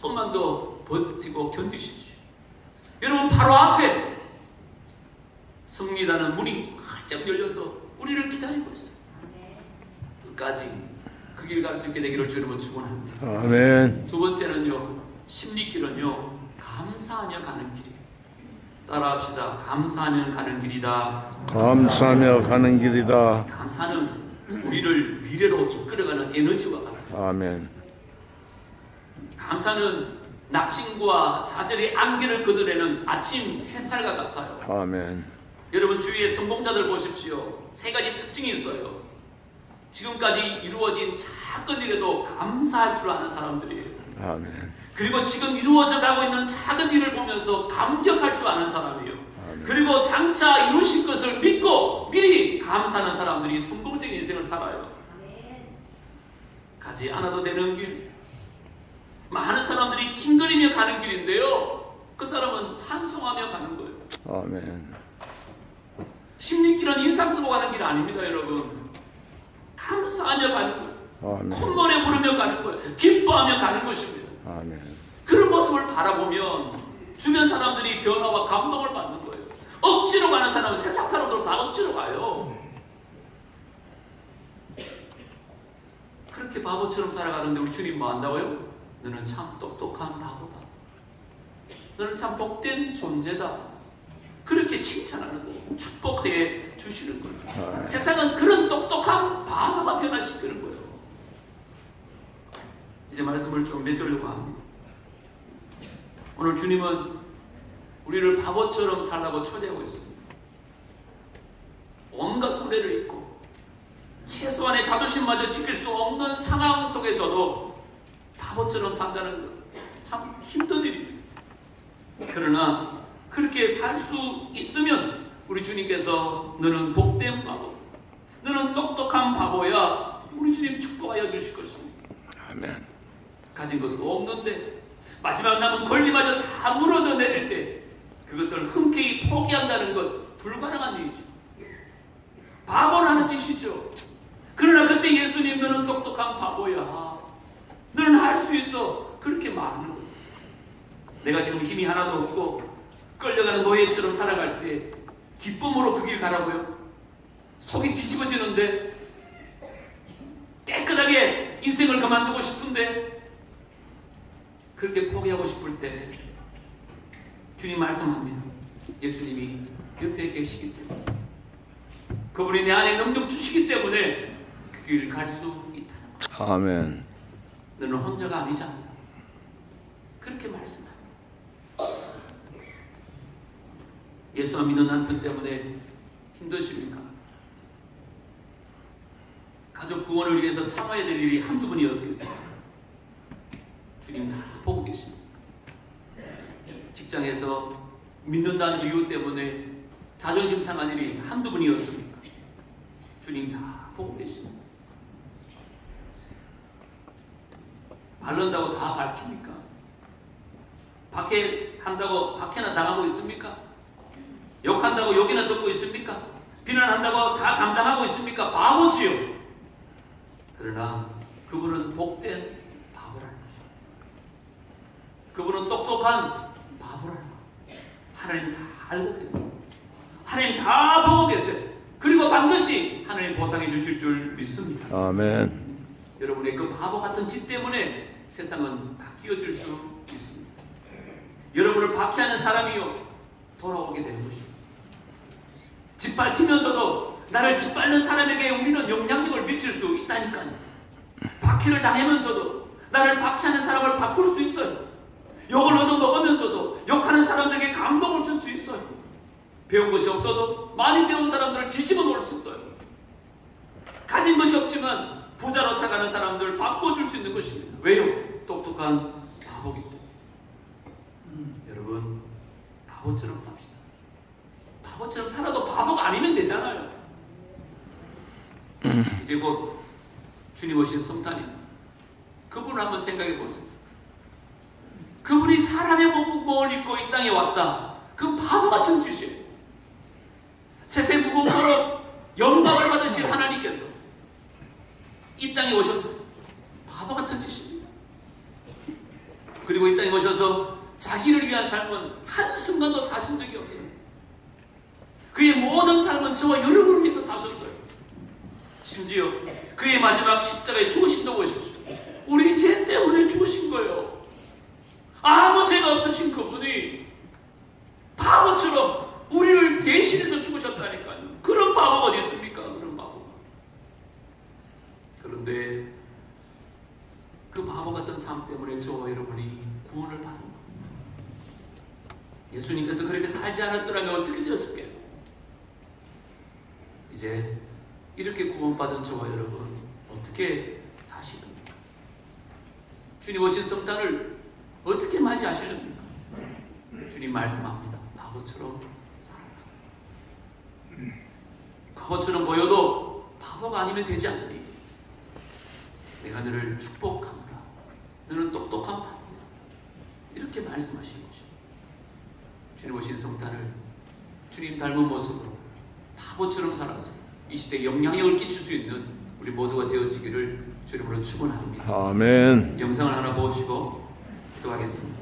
조금만 더 버티고 견디십시오. 여러분 바로 앞에 승리라는 문이 활짝 열려서 우리를 기다리고 있어요. 끝까지 그 길 갈 수 있게 되기를 주님은 축원합니다. 아멘. 두 번째는요. 심리길은요. 감사하며 가는 길이에요. 따라합시다. 감사하며 가는 길이다. 감사하며 가는 길이다. 감사는 우리를 미래로 이끌어가는 에너지와 같아요. 아멘. 감사는 낙심과 좌절의 안개를 걷어내는 아침 햇살과 같아요. 아멘. 여러분 주위의 성공자들 보십시오. 세 가지 특징이 있어요. 지금까지 이루어진 작은 일에도 감사할 줄 아는 사람들이에요. 아멘. 그리고 지금 이루어져 가고 있는 작은 일을 보면서 감격할 줄 아는 사람이에요. 아멘. 그리고 장차 이루실 것을 믿고 미리 감사하는 사람들이 성공적인 인생을 살아요. 가지 않아도 되는 길. 많은 사람들이 찡그리며 가는 길인데요. 그 사람은 찬송하며 가는 거예요. 아멘. 심리길은 인상 쓰고 가는 길 아닙니다, 여러분. 감사하며 가는 거예요. 아멘. 콧노래 부르며 가는 거예요. 기뻐하며 가는 것입니다. 아멘. 그런 모습을 바라보면 주변 사람들이 변화와 감동을 받는 거예요. 억지로 가는 사람은 세상 사람들 다 억지로 가요. 그렇게 바보처럼 살아가는데 우리 주님 뭐 한다고요? 너는 참 똑똑한 바보다. 너는 참 복된 존재다. 그렇게 칭찬하는 거, 축복해 주시는 거죠. 아. 세상은 그런 똑똑한 바보가 변화시키는 거예요. 이제 말씀을 좀 맺으려고 합니다. 오늘 주님은 우리를 바보처럼 살라고 초대하고 있습니다. 온갖 소리를 잊고 최소한의 자존심마저 지킬 수 없는 상황 속에서도 바보처럼 산다는 것참 힘든 일입니다. 그러나 그렇게 살 수 있으면 우리 주님께서 너는 복된 바보, 너는 똑똑한 바보야. 우리 주님 축복하여 주실 것입니다. 아멘. 가진 것도 없는데 마지막 남은 권리마저 다 무너져 내릴 때 그것을 흔쾌히 포기한다는 것 불가능한 일이죠. 바보라는 짓이죠. 그러나 그때 예수님 너는 똑똑한 바보야. 너는 할 수 있어. 그렇게 말하는 거예요. 내가 지금 힘이 하나도 없고 끌려가는 노예처럼 살아갈 때 기쁨으로 그 길 가라고요. 속이 뒤집어지는데 깨끗하게 인생을 그만두고 싶은데 그렇게 포기하고 싶을 때 주님 말씀합니다. 예수님이 옆에 계시기 때문에 그분이 내 안에 능력 주시기 때문에 그 길 갈 수 있다는 아멘. 거. 너는 혼자가 아니잖아. 그렇게 말씀합니다. 예수 안 믿는 남편 때문에 힘드십니까? 가족 구원을 위해서 참아야 될 일이 한두 번이 없겠어요. 주님 다 보고 계십니다. 직장에서 믿는다는 이유 때문에 자존심 상한 일이 한두 번이었습니까? 주님 다 보고 계십니다. 바른다고 다 밝힙니까? 박해 한다고 박해나 당하고 있습니까? 욕한다고 욕이나 듣고 있습니까? 비난한다고 다 감당하고 있습니까? 바보지요. 그러나 그분은 복된 바보라는 거죠. 그분은 똑똑한 바보라는 거. 하나님 다 알고 계세요. 하나님 다 보고 계세요. 그리고 반드시 하나님 보상해 주실 줄 믿습니다. 아멘. 여러분의 그 바보 같은 짓 때문에 세상은 바뀌어질 수 있습니다. 여러분을 박해하는 사람이요 돌아오게 되는 것입니다. 짓밟히면서도 나를 짓밟는 사람에게 우리는 영향력을 미칠 수 있다니까요. 박해를 당하면서도 나를 박해하는 사람을 바꿀 수 있어요. 욕을 얻어 먹으면서도 욕하는 사람들에게 감동을 줄 수 있어요. 배운 것이 없어도 많이 배운 사람들을 뒤집어 놓을 수 있어요. 가진 것이 없지만 부자로 살아가는 사람들을 바꿔줄 수 있는 것입니다. 왜요? 똑똑한 바보기 때문에. 음, 여러분, 바보처럼 삽시다. 바보처럼 살아도 바보가 아니면 되잖아요. 이제 곧 주님 오신 성탄입니다. 그분을 한번 생각해 보세요. 그분이 사람의 몸을 입고 이 땅에 왔다. 그 바보 같은 짓이에요. 세세 무공으로 영광을 받으실 하나님께서 이 땅에 오셨어요. 바보 같은 짓입니다. 그리고 이 땅에 오셔서 자기를 위한 삶은 한순간도 사신 적이 없어요. 그의 모든 삶은 저와 여러분을 위해서 사셨어요. 심지어 그의 마지막 십자가에 죽으심도 보십시오. 우리 죄 때문에 죽으신 거예요. 아무 죄가 없으신 그분이 바보처럼 우리를 대신해서 죽으셨다니까요. 그런 바보가 어디 있습니까? 그런 바보가. 그런데 그 바보 같은 삶 때문에 저와 여러분이 구원을 받은 거예요. 예수님께서 그렇게 살지 않았더라면 어떻게 되었을까요? 이제 이렇게 구원받은 저와 여러분 어떻게 사시는가? 주님 오신 성탄을 어떻게 맞이하시렵니까? 주님 말씀합니다. 바보처럼 살아라. 바보처럼 보여도 바보가 아니면 되지 않니? 내가 너를 축복하노라. 너는 똑똑한 바보야. 이렇게 말씀하신 것입니다. 주님 오신 성탄을 주님 닮은 모습으로 바보처럼 살아서 이 시대에 영향력을 끼칠 수 있는 우리 모두가 되어지기를 주님으로 축원합니다. 아멘. 영상을 하나 보시고 기도하겠습니다.